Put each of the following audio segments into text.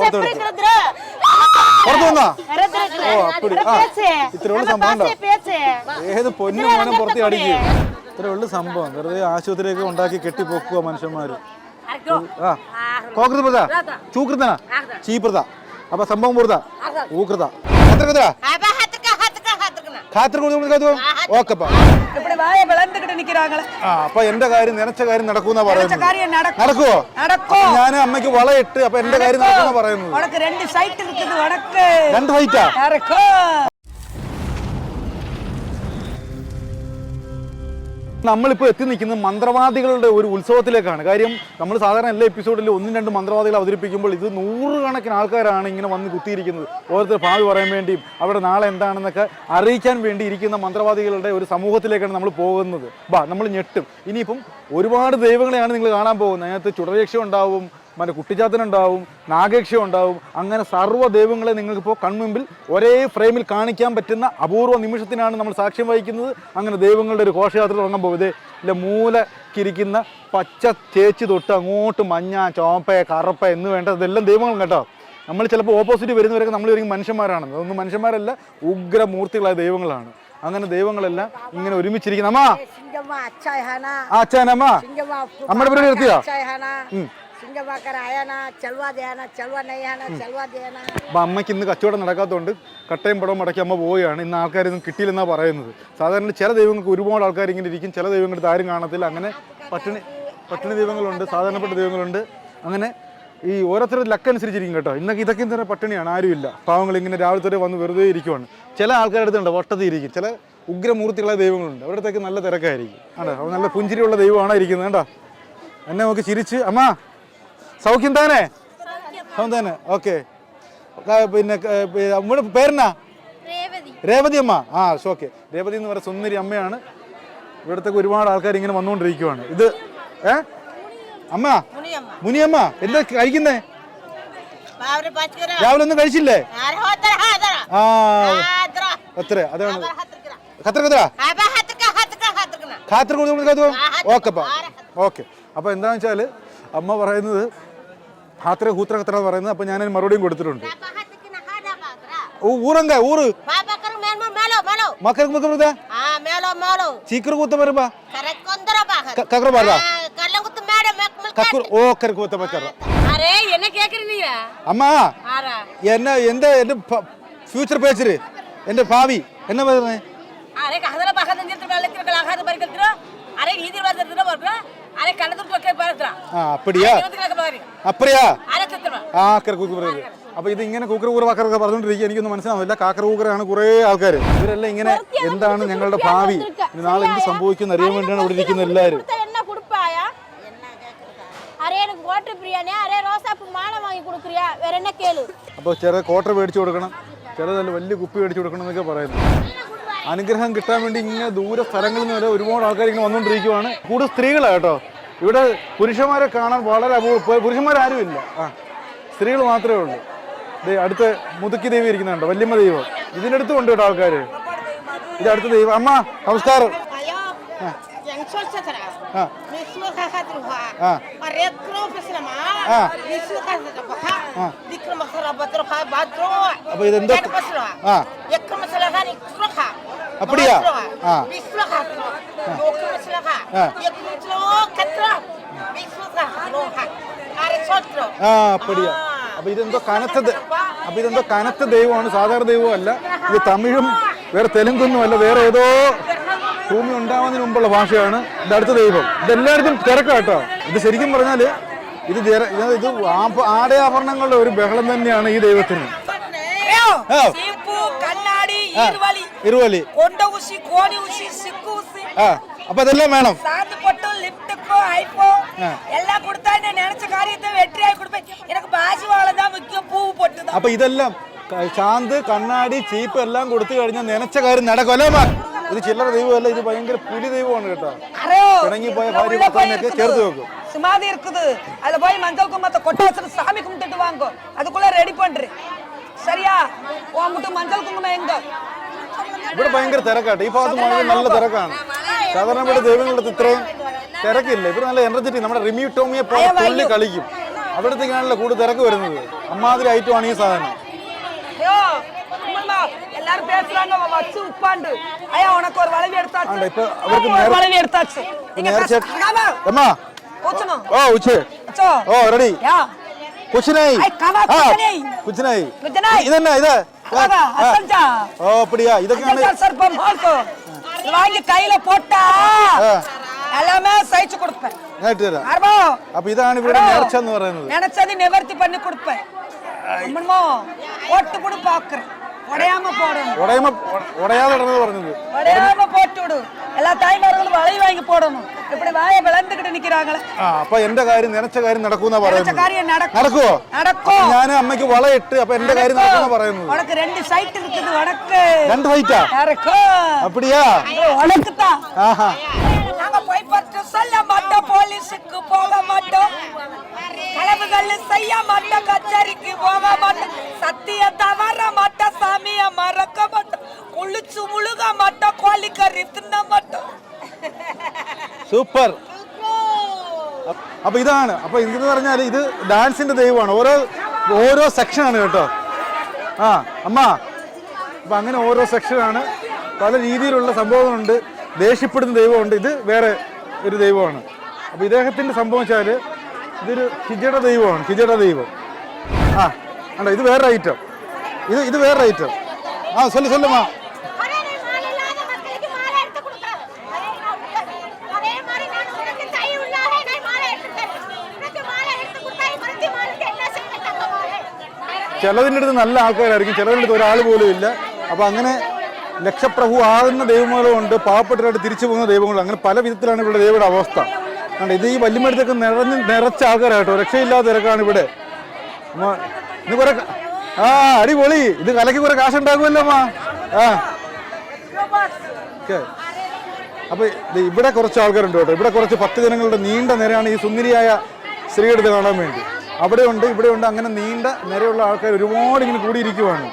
രക്ഷത്തിൽ ഏത് പൊന്നു മോനും പുറത്ത് സംഭവം. വെറുതെ ആശുപത്രിയൊക്കെ ഉണ്ടാക്കി കെട്ടിപ്പോക്കുക മനുഷ്യന്മാര്. കോകൃത ചൂകൃതനാ. ചീപ്രത. അപ്പൊ സംഭവം പൂർത്ത. ഊകൃത. എത്ര കൃതാ ஹத்துக்கனா ഖാത്തർ കൊടുത്തു ഓക്കെപ്പാ இப்படி வாயை விளந்துக்கிட்டு நிக்கிறாங்களே ആ അപ്പൊ എന്റെ കാര്യം നനച്ച കാര്യം നടക്കൂന്നാ പറയുന്നത് காரியம் நடக்கும் നടക്കുവോ நடக்கும் ഞാൻ അമ്മയ്ക്ക് വളയിട്ട് അപ്പൊ എന്റെ കാര്യം നടക്കുന്ന പറയുന്നത് உனக்கு ரெண்டு சைட் இருக்குது உனக்கு രണ്ട് ഫൈറ്റാ நடக்கும் നമ്മളിപ്പോൾ എത്തി നിൽക്കുന്നത് മന്ത്രവാദികളുടെ ഒരു ഉത്സവത്തിലേക്കാണ്. കാര്യം നമ്മൾ സാധാരണ എല്ലാ എപ്പിസോഡിലും ഒന്നും രണ്ട് മന്ത്രവാദികൾ അവതരിപ്പിക്കുമ്പോൾ ഇത് നൂറുകണക്കിന് ആൾക്കാരാണ് ഇങ്ങനെ വന്ന് കുത്തിയിരിക്കുന്നത്. ഓരോരുത്തർ ഭാവി പറയാൻ വേണ്ടിയും അവിടെ നാളെ എന്താണെന്നൊക്കെ അറിയിക്കാൻ വേണ്ടി ഇരിക്കുന്ന മന്ത്രവാദികളുടെ ഒരു സമൂഹത്തിലേക്കാണ് നമ്മൾ പോകുന്നത്. ബാ നമ്മൾ ഞെട്ടും. ഇനിയിപ്പം ഒരുപാട് ദൈവങ്ങളെയാണ് നിങ്ങൾ കാണാൻ പോകുന്നത്. അതിനകത്ത് ചുടരക്ഷ ഉണ്ടാവും മറ്റേ കുട്ടിച്ചാത്തനുണ്ടാവും നാഗേക്ഷ ഉണ്ടാവും അങ്ങനെ സർവ ദൈവങ്ങളെ നിങ്ങൾക്കിപ്പോൾ കൺമുമ്പിൽ ഒരേ ഫ്രെയിമിൽ കാണിക്കാൻ പറ്റുന്ന അപൂർവ നിമിഷത്തിനാണ് നമ്മൾ സാക്ഷ്യം വഹിക്കുന്നത്. അങ്ങനെ ദൈവങ്ങളുടെ ഒരു ഘോഷയാത്ര തുടങ്ങാൻ പോകുന്നത് ഇല്ല മൂലക്കിരിക്കുന്ന പച്ച തേച്ച് തൊട്ട് അങ്ങോട്ട് മഞ്ഞ ചോപ്പ കറുപ്പ എന്ന് വേണ്ട ഇതെല്ലാം ദൈവങ്ങളും കേട്ടോ. നമ്മൾ ചിലപ്പോൾ ഓപ്പോസിറ്റ് വരുന്നവരൊക്കെ നമ്മൾ ഒരിക്കലും മനുഷ്യന്മാരാണ്. അതൊന്നും മനുഷ്യന്മാരല്ല ഉഗ്രമൂർത്തികളായ ദൈവങ്ങളാണ്. അങ്ങനെ ദൈവങ്ങളെല്ലാം ഇങ്ങനെ ഒരുമിച്ചിരിക്കുന്നു. അമ്മ! അച്ഛനമ്മ അമ്മയുടെ പേര് നിർത്തിയാ? അപ്പൊ അമ്മയ്ക്ക് ഇന്ന് കച്ചവടം നടക്കാത്തതുകൊണ്ട് കട്ടയും പടവും മടക്കി അമ്മ പോവുകയാണ്. ഇന്ന് ആൾക്കാരൊന്നും കിട്ടിയില്ലെന്നാ പറയുന്നത്. സാധാരണ ചില ദൈവങ്ങൾക്ക് ഒരുപാട് ആൾക്കാർ ഇങ്ങനെ ഇരിക്കും. ചില ദൈവങ്ങളുടെ ആരും കാണത്തില്ല. അങ്ങനെ പട്ടിണി പട്ടിണി ദൈവങ്ങളുണ്ട് സാധാരണപ്പെട്ട ദൈവങ്ങളുണ്ട്. അങ്ങനെ ഈ ഓരോരുത്തരുടെ ലക്ക് അനുസരിച്ചിരിക്കും കേട്ടോ. ഇന്നൊക്കെ ഇതൊക്കെ തന്നെ പട്ടിണിയാണ്. ആരുമില്ല. പാവങ്ങൾ ഇങ്ങനെ രാവിലത്തെ തന്നെ വന്ന് വെറുതെ ഇരിക്കുവാണ്. ചില ആൾക്കാരുടെ അടുത്തുണ്ട്. വട്ടത്തി ഇരിക്കും. ചില ഉഗ്രമൂർത്തിയുള്ള ദൈവങ്ങളുണ്ട്. അവിടത്തേക്ക് നല്ല തിരക്കായിരിക്കും. ആണ്ടോ അവൻ നല്ല പുഞ്ചിരിയുള്ള ദൈവമാണ് ഇരിക്കുന്നത്? കേട്ടോ എന്നെ നമുക്ക് ചിരിച്ച് അമ്മ സൗഖ്യം തന്നെ സൗഖ്യം തന്നെ ഓക്കെ. പിന്നെ നമ്മുടെ പേരെന്നാ? രേവതി. രേവതി അമ്മ. ആ ഓക്കെ. രേവതി എന്ന് പറയുന്ന സുന്ദരി അമ്മയാണ്. ഇവിടത്തെ ഒരുപാട് ആൾക്കാർ ഇങ്ങനെ വന്നുകൊണ്ടിരിക്കുവാണ്. ഇത് ഏ? അമ്മ? മുനിയമ്മ. എന്താ കഴിക്കുന്നേ? രാവിലെ ഒന്നും കഴിച്ചില്ലേ? ആ എത്ര അതാണ്. ഖത്തർ ഖത്തറ കൊടുത്തു ഓക്കെ ഓക്കെ. അപ്പൊ എന്താണെന്ന് വെച്ചാൽ അമ്മ പറയുന്നത് ഹാത്ര ഹൂത്ര ഖത്ര എന്ന് പറയുന്നത്. അപ്പൊ ഞാൻ മറുപടിയും കൊടുത്തിട്ടുണ്ട്. ಊರಂಗ ಊರು ಮಕ್ಕಳ ಮಕ್ಕಳ ಚೀಕರ್ ಕೂತ ಬರಬ ഫ്യൂച്ചർ പേച്ചര് എന്റെ ഭാവി. എന്നാ പറഞ്ഞേ அரே கதல பக்கத்துல நிறுத்து வெள்ளத்துல ஆகாத பரிக்கல்றா அரே நீதி வரதுல வரா அரே கண்ணத்துல தொக்கே பரத்ரா ആ അപ്പടിയാ இருபதுக்கு பாரு അപ്പടിയാ அரே திட்டுவா ആ കര കൂക്ക് പറയുന്നത് അപ്പൊ ഇത് ഇങ്ങനെ കൂക്കർ കൂറ വാക്കറൊക്കെ പറഞ്ഞുകൊണ്ടിരിക്കുക എനിക്കൊന്നും മനസ്സിലാവില്ല കാക്കറ കൂക്കറാണ് കുറേ ആൾക്കാർ ഇവരെല്ലാം ഇങ്ങനെ എന്താണ് ഞങ്ങളുടെ ഭാവി ഇനി നാളെ എന്ത് സംഭവിക്കും അറിയാൻ വേണ്ടിയാണ് ഇവിടെ ഇരിക്കുന്ന എല്ലാവരും என்ன கொடுப்பாயா அரே எனக்கு வாட்டர் பிரியாணி அரே ரோசாப்பூ மாலை வாங்கி கொடுக்குறியா வேற என்ன கேளு അപ്പോൾ ചില കോട്ടർ മേടിച്ചു കൊടുക്കണം ചിലതല്ല വലിയ കുപ്പി മേടിച്ചു കൊടുക്കണം എന്നൊക്കെ പറയുന്നു അനുഗ്രഹം കിട്ടാൻ വേണ്ടി ഇങ്ങനെ ദൂര സ്ഥലങ്ങളിൽ നിന്ന് വരെ ഒരുപാട് ആൾക്കാർ ഇങ്ങനെ വന്നുകൊണ്ടിരിക്കുവാണ് കൂടുതൽ സ്ത്രീകളാണ് കേട്ടോ ഇവിടെ പുരുഷന്മാരെ കാണാൻ വളരെ അപൂർവ പുരുഷന്മാരാരും ഇല്ല ആ സ്ത്രീകൾ മാത്രമേ ഉള്ളൂ അടുത്ത് മുതുക്കി ദേവി ഇരിക്കുന്നുണ്ട് വല്യമ്മ ദൈവം ഇതിൻ്റെ അടുത്ത് ഉണ്ട് കേട്ടോ ആൾക്കാർ ഇത് അടുത്ത ദൈവം അമ്മ നമസ്കാരം അപ്പൊ ഇതെന്താ അപ്പടിയാ ആ ആ അപ്പടിയാ അപ്പൊ ഇതെന്തോ കനത്ത അപ്പൊ ഇതെന്തോ കനത്ത ദൈവമാണ് സാധാരണ ദൈവമല്ല. ഇത് തമിഴും വേറെ തെലുങ്കൊന്നും അല്ല വേറെ ഏതോ ഭൂമി ഉണ്ടാവുന്നതിന് മുമ്പുള്ള ഭാഷയാണ് ഇത് അടുത്ത ദൈവം. ഇതെല്ലായിടത്തും തിരക്കാട്ടോ. ഇത് ശരിക്കും പറഞ്ഞാൽ ഇത് ഇത് ആടയാഭരണങ്ങളുടെ ഒരു ബഹളം തന്നെയാണ് ഈ ദൈവത്തിന്. ആ. சீப்பு கண்ணாடி ആ. ஈர்வலி ഇരുവലി கொண்ட ஊசி கோணி ஊசி சிக்கு ஊசி ആ അപ്പൊ അതെല്ലാം വേണം சாந்து பொட்டு லிப்டுக்கோ ஐப்போ ஆ. எல்லாம் கொடுத்தா நான் நினைச்ச காரியத்தை வெற்றியாய் கொடுப்பேன் எனக்கு பாசி வாழை தான் முக்கியம் பூ பொட்டு தான் അപ്പൊ ഇതെല്ലാം ക- ചാന്ത് കണ്ണാടി ചീപ്പ് എല്ലാം കൊടുത്തു കഴിഞ്ഞാൽ നനച്ച കാര്യം നടക്കും അല്ലേ അമ്മ? ഇത് ചില്ലറ ദൈവമല്ല ഇത് ഭയങ്കര പുലി ദൈവമാണ് കേട്ടോ அரோ പിണങ്ങി പോയ உள்ள ഭാര്യ போய் ഭർത്താവിനെയൊക്കെ இருக்குது. ചേർത്ത് വെക്കും சுமாதி இருக்குது அதுல போய் மஞ்சள் கும்பத்தை கொட்டாசன சாமி கும்பிட்டுட்டு வாங்க அதுக்குள்ள ரெடி பண்றேன் சரியா உன் மட்டும் மஞ்சள் குங்குமம் எங்க ഇവിടെ ഭയങ്കര തിരക്കാട്ടെ ഈ ഭാഗത്ത് മുഴുവൻ നല്ല തിരക്കാണ് സാധാരണ ഇവിടെ ദൈവങ്ങളുടെ അടുത്ത് ഇത്രയും തിരക്കില്ല ഇവർ നല്ല എനർജറ്റിക് നമ്മുടെ റിമി ടോമിയെ പോലെ തുള്ളി കളിക്കും അവിടത്തേക്കാണല്ലോ കൂടുതൽ തിരക്ക് വരുന്നത് അമ്മാതിരി ഐറ്റമാണ് ഈ സാധനം ஐயோ அம்மா எல்லாரும் பேசுறாங்க அவன் வச்சு உட்காந்து ஐயா உனக்கு ஒரு வளைவி எடுத்தாச்சு ஆண்டா, இப்ப அவருக்கு ஒரு நேர- வளைவி எடுத்தாச்சு நீங்க നേർച്ച பேசுறாங்க അമ്മാ கூச்சணும் ഓ ഉച്ചേ அச்சோ ഓ റെഡി யா കുച്ചിനായി ஐ கவா ആ குச்சனை കുച്ചിനായി குச்சனை ഇതന്നെ ഇത് அழகா ആ. அசஞ்சா ഓ அப்படியா ഇതൊക്കെയാണ് அசஞ்சா சார் பம் ஹால்கோ இது வாங்கி கையில போட்டா ആ, எல்லாமே சைச்சு கொடுப்பேன் ഞാൻ ഇട്ട് തരാം ஆர்வோ അപ്പൊ ഇതാണ് ഇവിടെ ഹലോ. നേർച്ച എന്ന് പറയുന്നത് நினைச்சது நிவர்த்தி பண்ணி கொடுப்பேன் அம்மன்மோ போட்டு கொடு பாக்குறேன் உடையாம போடணும் ഉടയമ ഉടയാതെ ഇടന്നത് പറഞ്ഞത് உடையாம போட்டு விடு எல்லா தாய்மார்களும் வளைய வாங்கி போடணும் இப்படி வாயை விளந்துக்கிட்டு நிக்கிறாங்களே ആ അപ്പൊ എന്റെ കാര്യം നനച്ച കാര്യം നടക്കൂന്നാ நினைச்ச പറയുന്നത് காரியம் நடக்கும் നടക്കുവോ நடக்கும் ഞാൻ അമ്മയ്ക്ക് വളയിട്ട് അപ്പൊ എന്റെ കാര്യം നടക്കുന്ന പറയുന്നത് உனக்கு ரெண்டு சைட் இருக்குது உனக்கு രണ്ട് ഹൈറ്റാ யாருக்கும் അപ്പടിയാ உனக்கு தான் ആഹാ நாங்க போய் பார்த்து சொல்ல மாட்டோம் போலீஸுக்கு போக மாட்டோம் களவுகள் செய்ய மாட்டோம் கச்சேரிக்கு போக மாட்டோம் சத்தியத்தை வர மாட்டோம் சாமிய மறக்க மாட்டோம் குளிச்சு முழுக மாட்டோம் கோழிக்கறி தின்ன மாட்டோம் സൂപ്പർ. അപ്പോൾ ഇതാണ്. അപ്പോൾ ഇതെന്ന് പറഞ്ഞാൽ ഇത് ഡാൻസിന്റെ ദൈവമാണ്. ഓരോ ഓരോ സെക്ഷനാണ് കേട്ടോ. ആ അമ്മ. അപ്പൊ അങ്ങനെ ഓരോ സെക്ഷനാണ് പല രീതിയിലുള്ള സംഭവങ്ങളുണ്ട്. ദേഷ്യപ്പെടുന്ന ദൈവമുണ്ട്. ഇത് വേറെ ഒരു ദൈവമാണ്. അപ്പോൾ ഇദ്ദേഹത്തിന്റെ സംഭവം വെച്ചാൽ ഇതൊരു ഹിജട ദൈവമാണ്. ഹിജട ദൈവം. ആ അല്ല ഇത് വേറെ ഐറ്റം ഇത് ഇത് വേറെ ഐറ്റം ആ സൊല്ലു സൊല്ലുമാ ചിലതിന്റെ അടുത്ത് നല്ല ആൾക്കാരായിരിക്കും. ചിലതിന്റെ അടുത്ത് ഒരാൾ പോലും ഇല്ല. അപ്പോൾ അങ്ങനെ ലക്ഷപ്രഭു ആകുന്ന ദൈവങ്ങളും ഉണ്ട് പാവപ്പെട്ടവരായിട്ട് തിരിച്ചു പോകുന്ന ദൈവങ്ങളും അങ്ങനെ പല വിധത്തിലാണ് ഇവിടെ ദൈവയുടെ അവസ്ഥ. കണ്ടോ ഇത് ഈ വല്യമ്മടുത്തൊക്കെ നിറഞ്ഞ് നിറച്ച ആൾക്കാരായിട്ടോ രക്ഷയില്ലാത്ത തിരക്കാണ് ഇവിടെ. ഇന്ന് കുറെ ആ അടിപൊളി. ഇത് കലക്കി കുറെ കാശുണ്ടാക്കുമല്ലോ അമ്മ. ആ. അപ്പൊ ദേ ഇവിടെ കുറച്ച് ആൾക്കാരുണ്ട് കേട്ടോ. ഇവിടെ കുറച്ച് പത്ത് ജനങ്ങളുടെ നീണ്ട നിരയാണ് ഈ സുന്ദരിയായ സ്ത്രീയെടുത്ത് കാണാൻ വേണ്ടി. അവിടെ ഉണ്ട് ഇവിടെ ഉണ്ട് അങ്ങനെ നീണ്ട നിരയുള്ള ആൾക്കാർ ഒരുപാട് ഇങ്ങനെ കൂടിയിരിക്കുവാണ്.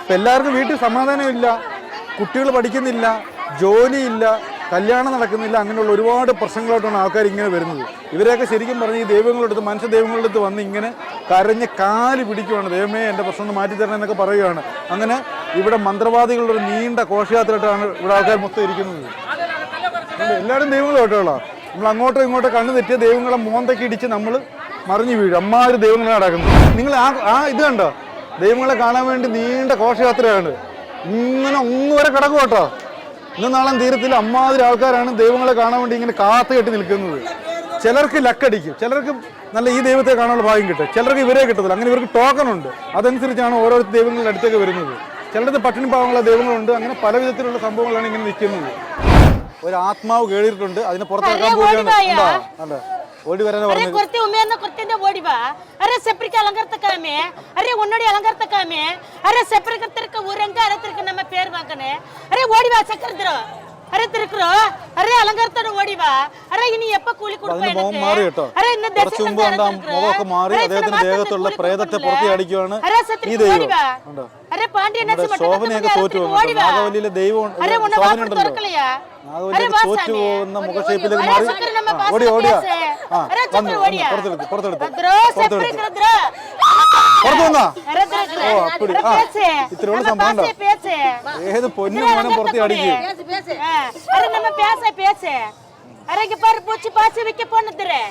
അപ്പം എല്ലാവർക്കും വീട്ടിൽ സമാധാനമില്ല കുട്ടികൾ പഠിക്കുന്നില്ല ജോലിയില്ല കല്യാണം നടക്കുന്നില്ല അങ്ങനെയുള്ള ഒരുപാട് പ്രശ്നങ്ങളായിട്ടാണ് ആൾക്കാർ ഇങ്ങനെ വരുന്നത്. ഇവരെയൊക്കെ ശരിക്കും പറഞ്ഞ് ഈ ദൈവങ്ങളുടെ അടുത്ത് മനുഷ്യ ദൈവങ്ങളുടെ അടുത്ത് വന്ന് ഇങ്ങനെ കരഞ്ഞ് കാൽ പിടിക്കുവാണ്. ദൈവമേ എന്റെ പ്രശ്നം ഒന്ന് മാറ്റിത്തരണം എന്നൊക്കെ പറയുകയാണ്. അങ്ങനെ ഇവിടെ മന്ത്രവാദികളുടെ ഒരു നീണ്ട ഘോഷയാത്രയായിട്ടാണ് ഇവിടെ ആൾക്കാർ മൊത്തം ഇരിക്കുന്നത്. എല്ലാവരും ദൈവങ്ങളും കേട്ടോളാ. നമ്മൾ അങ്ങോട്ടോ ഇങ്ങോട്ടോ കണ്ണു തെറ്റിയ ദൈവങ്ങളെ മോന്തക്കിടിച്ച് നമ്മൾ മറിഞ്ഞു വീഴും. അമ്മാതിരി ദൈവങ്ങളെ നടക്കുന്നു. നിങ്ങൾ ആ ആ ഇത് കണ്ടോ? ദൈവങ്ങളെ കാണാൻ വേണ്ടി നീണ്ട ഘോഷയാത്രയാണ്. ഇങ്ങനെ ഒന്നു വരെ കിടക്കും കേട്ടോ. ഇന്ന് നാളെ തീരത്തിൽ അമ്മാതിരി ആൾക്കാരാണ് ദൈവങ്ങളെ കാണാൻ വേണ്ടി ഇങ്ങനെ കാത്തു കെട്ടി നിൽക്കുന്നത്. ചിലർക്ക് ലക്കടിക്കും. ചിലർക്ക് നല്ല ഈ ദൈവത്തെ കാണാനുള്ള ഭാഗ്യം കിട്ടും. ചിലർക്ക് ഇവരെ കിട്ടത്തില്ല. അങ്ങനെ ഇവർക്ക് ടോക്കൺ ഉണ്ട്. അതനുസരിച്ചാണ് ഓരോ ദൈവങ്ങളുടെ അടുത്തേക്ക് വരുന്നത്. ചിലടത്ത് പട്ടിണി പാവങ്ങളെ ദൈവങ്ങളുണ്ട്. അങ്ങനെ പല വിധത്തിലുള്ള സംഭവങ്ങളാണ് ഇങ്ങനെ നിൽക്കുന്നത്. ഒരു ആത്മാവ് കേറിയിട്ടുണ്ട്. അതിനെ പുറത്തിറക്കാൻ പോവുകയാണ്. ഓടി ಓಡಿ ಬರೋಣ ಅರೆ ಕೊರ್ತೆ ಒಮ್ಮೆಯಿಂದ ಕೊರ್ತೆಯಿಂದ ಓಡಿ ಬಾ ಅರೆ ಸಪ್ರಿಕೆ ಅಲಂಕಾರ ತಕಾಮೆ ಅರೆ ಒನ್ನಡಿ ಅಲಂಕಾರ ತಕಾಮೆ ಅರೆ ಸಪ್ರಿಕೆ ತರಕ ಊರಂಗ ಅರೆ ತರಕ ನಮ್ಮ ಪೇರ್ ಬಾಕನೆ ಅರೆ ಓಡಿ ಬಾ ಸಕ್ಕರ್ದಿರೋ ಅರೆ ತಿರುಕರು ಅರೆ ಅಲಂಕಾರത്തോടെ ഓടി വാ. ಅರೆ ಇನಿ എപ്പ കൂലി അതിന്റെ മുഖം മാറി കേട്ടോ. അരെ ഇന്ന കുറച്ചു മുമ്പ് കണ്ട ദേഹത്തുള്ള പ്രേതത്തെ പുറത്തി അടിക്കുകയാണ് അരെ ഈ ഓടി ദൈവം. ಬಾ ഉണ്ടോ? ಅರೆ ಪಾಂಡಿ നമ്മുടെ ഓടി കേട്ടോ. ಬಾ നാഗവല്ലിയിലെ ദൈവം അരെ ഉന്ന ശോഭന വാക്ക് ഉണ്ടല്ലോ. തുറക്കലയാ. നാഗവല്ലിയൊക്കെ തോറ്റു പോകുന്ന ഓടി ഓടിയാ. ആ വന്നു വന്നു. പുറത്തെടുത്ത് പുറത്തു വന്നാ அரே திறக்கற ഓ അപ്പടി ആ ഇത്രയുള്ള സംഭവം ഉണ്ടോ பேசு ഏത് പൊന്നു മോനം പുറത്തി അടിക്കും பேசு பேசு அரே நம்ம பேச பேச அரே இங்க பாரு பூச்சி பாசி வைக்க போனதுரு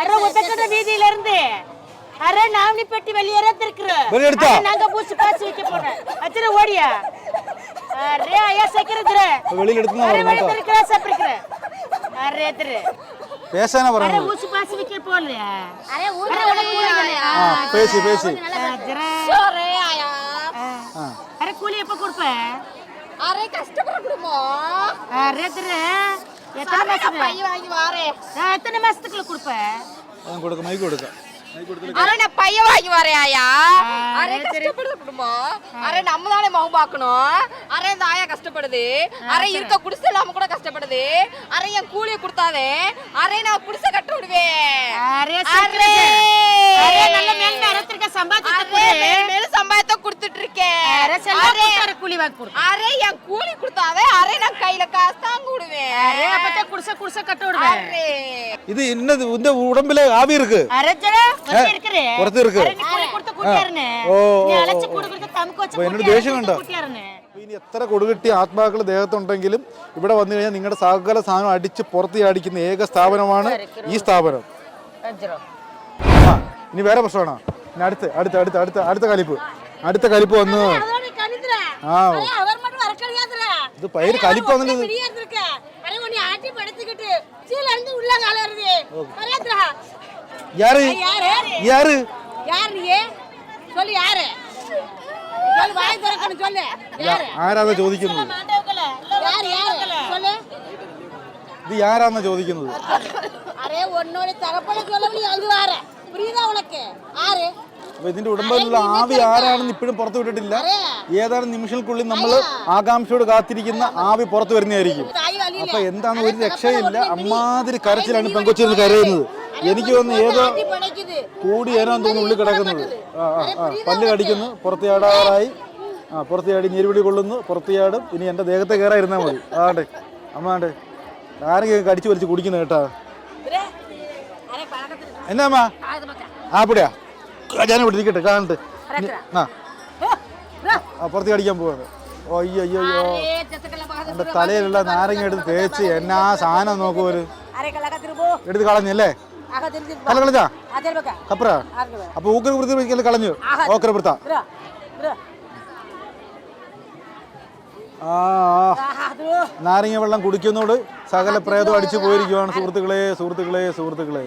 அரே உதக்கட வீதியில இருந்து அரே நாவணி பெட்டி வெளியேற திருக்குற வெளிய எடுத்தா? நாங்க பூச்சி பாசி வைக்க போனோம் அச்சர ஓடியா அரே ஐயா சக்கரதுரு വെളിയിലെടുത്തുന്ന அரே പറഞ്ഞു வெளிய കേട്ടോ திருக்குற சப்பரிக்கற அரே திரு பேசான வராங்க பேசி பேசி அரே கூலி எப்ப கொடுப்ப? அரே கஷ்டப்பட குடும்பம் அரே திரு எத்தனை மாசம் வாங்கி வாரே. எத்தனை மாசத்துக்குள்ள கொடுப்ப? கொடுக்க மைக்கு கொடுக்க. அரை நான் பைய வாங்கி வரையாயா? அரை கஷ்டப்படுது குடும்பம். அரை நம்ம தானே மகு பார்க்கணும். அரை இந்த ஆயா கஷ்டப்படுது. அரை இருக்க குடிசை இல்லாம கூட கஷ்டப்படுது. அரை என் கூலிய கொடுத்தாவே அரே நான் குடிசை கட்ட விடுவேன். அரே என் கூலி கொடுத்தாவே அரை நான் கையில காசு தாங்க விடுவேன். குடிசை குடிசை கட்ட விடுவேன். இது என்னது இந்த உடம்புல ஆவி இருக்கு കുറച്ച് ഇருக்கு ഓ. എന്നോട് ദേഷ്യം കണ്ടോ ഇനി എത്ര കൊടുകിട്ടിയ ആത്മാക്കൾ ദേഹത്തുണ്ടെങ്കിലും ഇവിടെ വന്നു കഴിഞ്ഞാൽ നിങ്ങളുടെ സകല സാധനം അടിച്ച് പുറത്ത് അടിക്കുന്ന ഏക സ്ഥാപനമാണ് ഈ സ്ഥാപനം. ആ ഇനി വേറെ പ്രശ്നമാണോ? ഇനി അടുത്ത് അടുത്ത് അടുത്ത് അടുത്ത അടുത്ത കലിപ്പ്. അടുത്ത കലിപ്പ് വന്നു. ആ. ഇത് പയർ കലിപ്പ് വന്നിട്ട് சீல இருந்து உள்ள கால வருது வராதுடா യാര് யாரு യാര് யார் நீ சொல்லு யாரு சொல்லு வாய் திறக்கணும் சொல்லு யாரு ആരാന്നാ ചോദിക്കുന്നത് மாண்டவக்கல யார் யாரு சொல்லு ഇത് ആരാന്നാ ചോദിക്കുന്നത് அரே உன்னோட தகப்பன சொல்ல முடியும் அது வார புரியுதா உனக்கு ஆறு അപ്പൊ ഇതിന്റെ ഉടമ്പതിലുള്ള ആവി ആരാണെന്ന് ഇപ്പോഴും പുറത്തു വിട്ടിട്ടില്ല ഏതാനും നിമിഷങ്ങൾക്കുള്ളിൽ നമ്മൾ ആകാംക്ഷയോട് കാത്തിരിക്കുന്ന ആവി പുറത്തു വരുന്നതായിരിക്കും தாய் வலியில അപ്പൊ എന്താന്ന് ഒരു രക്ഷയില്ല അമ്മാതിരി കരച്ചിലാണ് പെങ്കൊച്ചിരുന്ന് കരയുന്നത്. എനിക്ക് തോന്നുന്നു ഏതോ കൂടി ഏനോ തോന്നുന്നു ഉള്ളിൽ കിടക്കുന്നത് പല്ല് കടിക്കുന്നു പുറത്തിയാടാറായി. ആ പുറത്തിയാടി നീരുപിടി കൊള്ളുന്നു പുറത്തിയാടും. ഇനി എന്റെ ദേഹത്തെ കയറായിരുന്നാൽ മതി. ആണ്ടേ അമ്മാണ്ടേ. ആരെങ്കിലും കടിച്ചു വലിച്ച് കുടിക്കുന്നു കേട്ടാ. എന്നാ അമ്മ? ആപ്പിടെയാ ഞാൻ ഇവിടെ ഇരിക്കട്ടെ. കാണണ്ട് ആ പുറത്തി കടിക്കാൻ പോവാണ്. ഓ അയ്യോ അയ്യോ അയ്യോ എന്റെ തലയിലുള്ള നാരങ്ങ എടുത്ത് തേച്ച് എന്നാ സാധനം നോക്കൂ ഒരു. എടുത്ത് കളഞ്ഞല്ലേ? തല കളഞ്ഞാ? കപ്ര അപ്പൊ ഊക്കരപുറത്ത് കളഞ്ഞു. ഓക്കരപുറത്താ ആ നാരങ്ങ വെള്ളം കുടിക്കുന്നോട് സകല പ്രേതം അടിച്ചു പോയിരിക്കുവാണ് സുഹൃത്തുക്കളെ സുഹൃത്തുക്കളെ സുഹൃത്തുക്കളെ.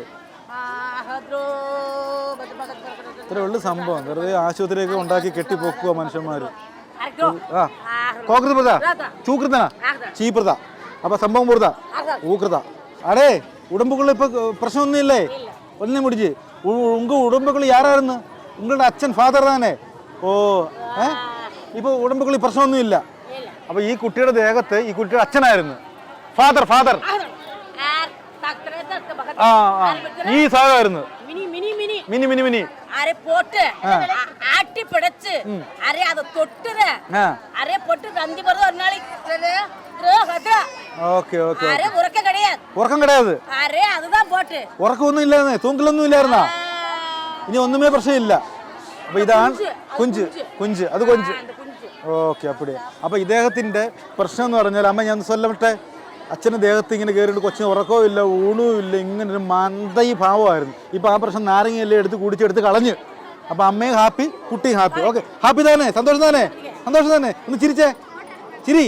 ഇത്രയുള്ള സംഭവം. വെറുതെ ആശുപത്രിയൊക്കെ ഉണ്ടാക്കി കെട്ടിപ്പോക്കുക മനുഷ്യന്മാർ அரே ആ കോകൃത ചൂകൃതന ചീപ്രത അപ്പൊ സംഭവം പൂർത്ത ഊകൃത അടേ ഉടമ്പുകൾ ഇപ്പൊ പ്രശ്നമൊന്നുമില്ലേ ഒന്നും മുടിച്ച് ഉങ്ക ഉടമ്പുകൾ യാരായിരുന്നു ഉങ്ങളുടെ അച്ഛൻ ഫാദർ താനേ ഓ ഏ ഇപ്പൊ ഉടമ്പുകളിൽ പ്രശ്നമൊന്നുമില്ല അപ്പൊ ഈ കുട്ടിയുടെ ദേഹത്ത് ഈ കുട്ടിയുടെ അച്ഛനായിരുന്നു ഫാദർ ഫാദർ ஆர் டாக்டரே தக்க பக்கத்து ആ ആ ഈ സാധനമായിരുന്നു mini mini mini mini mini mini அரை போட்டு ஆ- ஆட்டி பிடிச்சு அரை அதை தொட்டுற ആ அரை போட்டு தந்தி போறது ஒரு நாளைக்கு ഓക്കെ ഓക്കെ அரை உறக்க கிடையாது ഉറക്കം കിടയാത് அரை அதுதான் போட்டு ഉറക്കമൊന്നും ഇല്ലായിരുന്നേ തൂങ്കലൊന്നും ഇല്ലായിരുന്നാ ഇനി ഒന്നുമേ പ്രശ്നമില്ല അപ്പൊ ഇതാണ് കുഞ്ച് കുഞ്ച് അത് കൊഞ്ച് ഓക്കെ അപ്പടിയാ അപ്പൊ ഇദ്ദേഹത്തിന്റെ പ്രശ്നം എന്ന് പറഞ്ഞാൽ അമ്മ ഞാൻ സ്വല്ലമട്ടെ അച്ഛന്റെ ദേഹത്ത് ഇങ്ങനെ കയറിയിട്ട് കൊച്ചിന് ഉറക്കവും ഇല്ല ഊണും ഇല്ല ഇങ്ങനെ ഒരു മന്ദയി ഭാവമായിരുന്നു. ഇപ്പം ആ പ്രശ്നം നാരങ്ങയെല്ലാം എടുത്ത് കുടിച്ചെടുത്ത് കളഞ്ഞ്. അപ്പോൾ അമ്മയും ഹാപ്പി കുട്ടിയും ഹാപ്പി. ഓക്കെ. ഹാപ്പി തന്നെ സന്തോഷം തന്നെ സന്തോഷം തന്നെ ഒന്ന് ചിരിച്ചേ. ചിരി.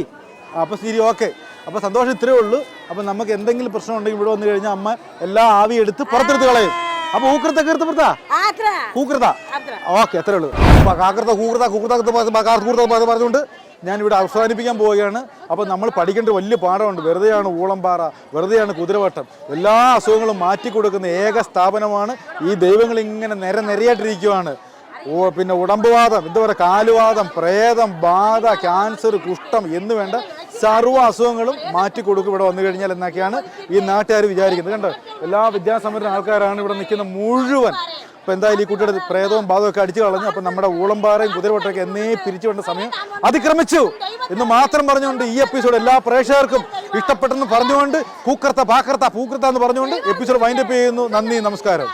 അപ്പോൾ ശരി ഓക്കെ. അപ്പോൾ സന്തോഷം ഇത്രയേ ഉള്ളൂ. അപ്പോൾ നമുക്ക് എന്തെങ്കിലും പ്രശ്നം ഉണ്ടെങ്കിൽ ഇവിടെ വന്നു കഴിഞ്ഞാൽ അമ്മ എല്ലാ ആവി എടുത്ത് പുറത്തെടുത്ത് കളയും. അപ്പൊ ഊക്കൃത്ത കീർത്തപ്പെടുത്ത കൂകൃത ഓക്കെ അത്രേ ഉള്ളൂ. കാക്കൃത കൂകൃത കൂകൃത പറഞ്ഞുകൊണ്ട് ഞാൻ ഇവിടെ അവസാനിപ്പിക്കാൻ പോവുകയാണ്. അപ്പോൾ നമ്മൾ പഠിക്കേണ്ട വലിയ പാഠമുണ്ട്. വെറുതെയാണ് ഊളംപാറ വെറുതെയാണ് കുതിരവട്ടം. എല്ലാ അസുഖങ്ങളും മാറ്റി കൊടുക്കുന്ന ഏക സ്ഥാപനമാണ് ഈ ദൈവങ്ങൾ ഇങ്ങനെ നിര നിരയായിട്ടിരിക്കുവാണ്. ഓ പിന്നെ ഉടമ്പുവാദം എന്താ പറയുക കാലുവാദം പ്രേതം ബാധ ക്യാൻസർ കുഷ്ഠം എന്ന് വേണ്ട സർവ അസുഖങ്ങളും മാറ്റി കൊടുക്കും ഇവിടെ വന്നു കഴിഞ്ഞാൽ എന്നൊക്കെയാണ് ഈ നാട്ടുകാർ വിചാരിക്കുന്നത്. കണ്ടോ? എല്ലാ വിദ്യാസമ്പന്ന ആൾക്കാരാണ് ഇവിടെ നിൽക്കുന്ന മുഴുവൻ. അപ്പോൾ എന്തായാലും ഈ കുട്ടിയുടെ പ്രേതവും ബാധവും അടിച്ചു കളഞ്ഞു അപ്പോൾ നമ്മുടെ ഊളംപാറയും കുതിരവട്ടമൊക്കെ എന്നേ പിരിച്ചു വേണ്ട സമയം അതിക്രമിച്ചു എന്ന് മാത്രം പറഞ്ഞുകൊണ്ട് ഈ എപ്പിസോഡ് എല്ലാ പ്രേക്ഷകർക്കും ഇഷ്ടപ്പെട്ടെന്ന് പറഞ്ഞുകൊണ്ട് കൂക്കർത്ത പാക്കർത്ത പൂക്കർത്ത എന്ന് പറഞ്ഞുകൊണ്ട് എപ്പിസോഡ് വൈൻഡപ്പ് ചെയ്യുന്നു. നന്ദി നമസ്കാരം.